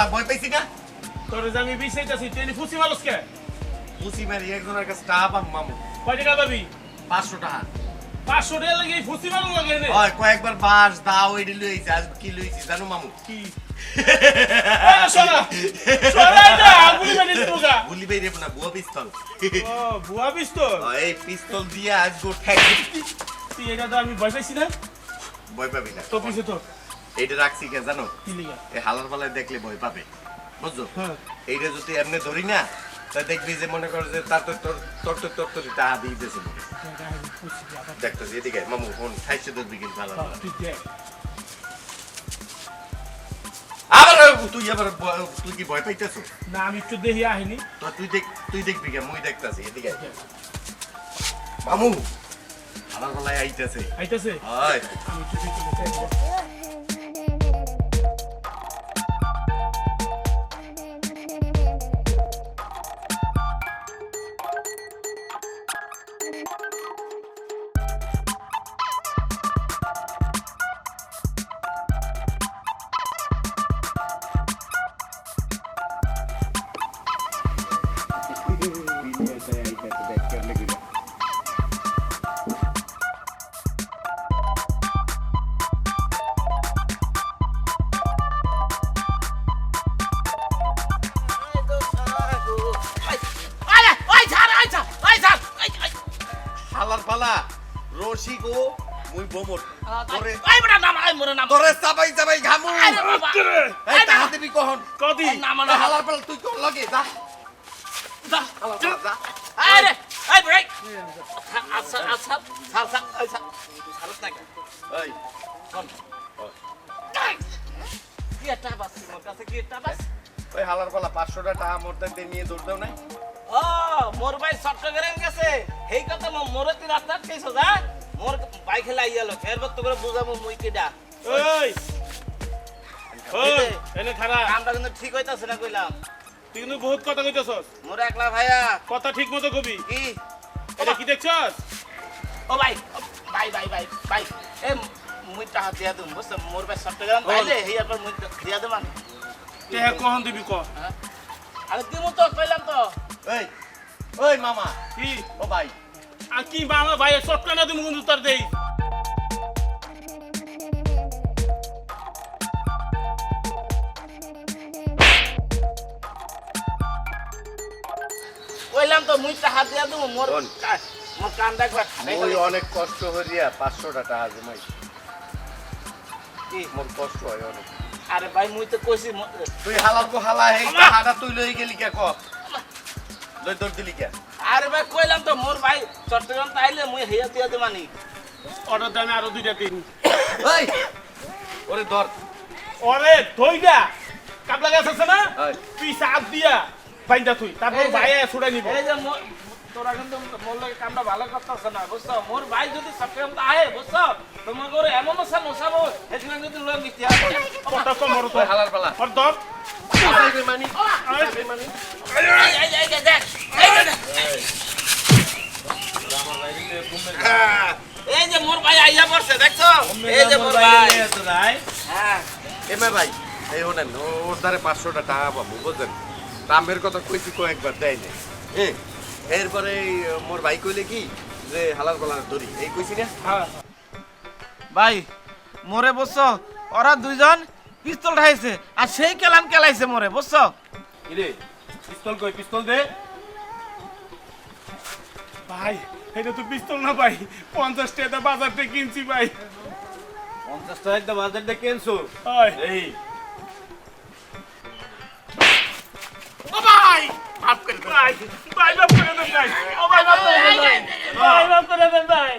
পালা ভয় পাইছি না? তোর যে আমি বিষয়টাছি তুই এনে ফুসি মারস কে? পুসি মারি একজনের কাছে টাকা পাম মামু। কয় টাকা পাবি? পাঁচশো টাকা। পাঁচশো টাকা লাগে ফুসি মারুন লাগে হয় কয়েকবার বাস দাও এটি লইছি আজ কি লইছি জানো মামু? কি? মেরে পিস্তল। দিয়ে আজ গো ঠ্যাক এটা তো আমি ভয় পাইছি না। ভয় পাবি না। তো পিছে তো এইটা রাখছি কে জানো? এই হালার পালায় দেখলে ভয় পাবে। বুঝছ? হ্যাঁ। এইটা যদি এমনি ধরি না তা দেখবি যে মনে কর যে তার তো তোর তোর তোর তো দিয়ে দিয়েছে দেখতো এদিকে মামু ফোন খাইছে হালার তুই আবার তুই আবার তুই কি ভয় পাইতেছ? না আমি একটু দেখি আহিনি। তো তুই দেখ তুই দেখবি কে? মুই দেখতাছি এদিকে মামু হালার পালায় আইতেছে। আইতাছে? হয় আমি একটু দেখি। হালার পালা। রসিক ও মুই বোমর। তোরে ওই বড় নাম আই মোর নাম। তোরে চাবাই চাবাই ঘামু। আরে বাবা। এই টাকা দিবি কখন কদি। এই নাম এই হালার পালা তুই তোর লগে? যা। যা। হালার পালা যা। আরে এই ব্রেক আচ্ছা আচ্ছা। সারত না এই। কি একটা মোর কাছে কি একটা ওই হালার পালা পাঁচশোটা টাকা মোর দিয়ে নিয়ে দৌড় দাও নাই। ও মোর ভাই চট্টগ্রাম গেছে। সেই কথা মোর তুই রাস্তা কেছ যা। মোর বাইক হেলা আইয়ালো এরপর তো করে বুঝাবো মুই কিডা। ওই। ওই এনে খারা কামটা কিন্তু ঠিক হইতাছে না কইলাম। তুই কিন্তু বহুত কথা কইতেছস। মোর একলা ভাইয়া। কথা ঠিক মতো কবি। কি? এটা কি দেখছস? ও ভাই ভাই ভাই ভাই ভাই। এ মুই টাকা দিয়া দিম বুঝছ? মোর ভাই চট্টগ্রাম পাইলে হেয়ার পর মুই দিয়া আমি তে কখন দিবি ক। হ্যাঁ? আরে দিমু তো কইলাম তো। এই ওই মামা কি? ও ভাই। আর কি বাংলা ভাই চটকা না কিন্তু তার দেই। কইলাম তো মুই টাকা দিয়া দিমু মোর মোর কান্দা খাটাই ওই অনেক কষ্ট হইয়া পাঁচশোটা টাকা জমাই। কি? মোর কষ্ট হয় অনেক। আরে ভাই মুই তো কইছি তুই হালার কো হালা এই টাকাটা তুই লই গেলি কে ক? লই দৌড় দিলি কে? আরে ভাই কইলাম তো মোর ভাই চট্টগ্রাম তাইলে মুই হেয়া দিয়া দিমানি অর্ডার দামে আরও দুইটা দিন। এই ওরে ধর। ওরে ধইডা কাবলা গাছ আছে না। তুই সাপ দিয়া বাইন্দা তুই তারপর ভাই ছুড়াই নিব। এই যে তোরা কিন্তু মোর লাগে কামটা ভালো করতেছ না বুঝছ? মোর ভাই যদি চট্টগ্রাম আহে বুঝছ? তোমার করে এমন ওসা নসাবো সেখানে যদি লোক নিতে হবে কথা কম মরো তো। ওই হালার পালা। ওর ধর। চাইবে মানি আরে, এই, এই, এই, এই, দেখ, এই যে দেখ। এই যে মোর ভাই আইয়া পড়ছে দেখছ এই যে মোর ভাই। হ্যাঁ এমে ভাই এই ওনেন ও- ওর দ্বারে পাঁচশোটা টাকা পাবো বুঝলেন? দামের কথা কইছি কয়েকবার দেয় নাই। হ্যাঁ এরপরে মোর ভাই কইলে কি? যে হালার পালা ধরি এই কইছি না? হ্যাঁ। ভাই মোরে বুঝছ ওরা দুইজন পিস্তল ঠাইছে আর সেই কেলান কেলাইছে মোরে বুঝছ? ইরে পিস্তল কই পিস্তল দে। ভাই এটা তো পিস্তল না ভাই পঞ্চাশ টাকা বাজার থেকে কিনছি ভাই। পঞ্চাশ টাকা বাজার দিয়ে কেনছো হয় এই ভাই ভাই ভাই ভাই ভাই ভাই ভাই ভাই ভাই দে ভাই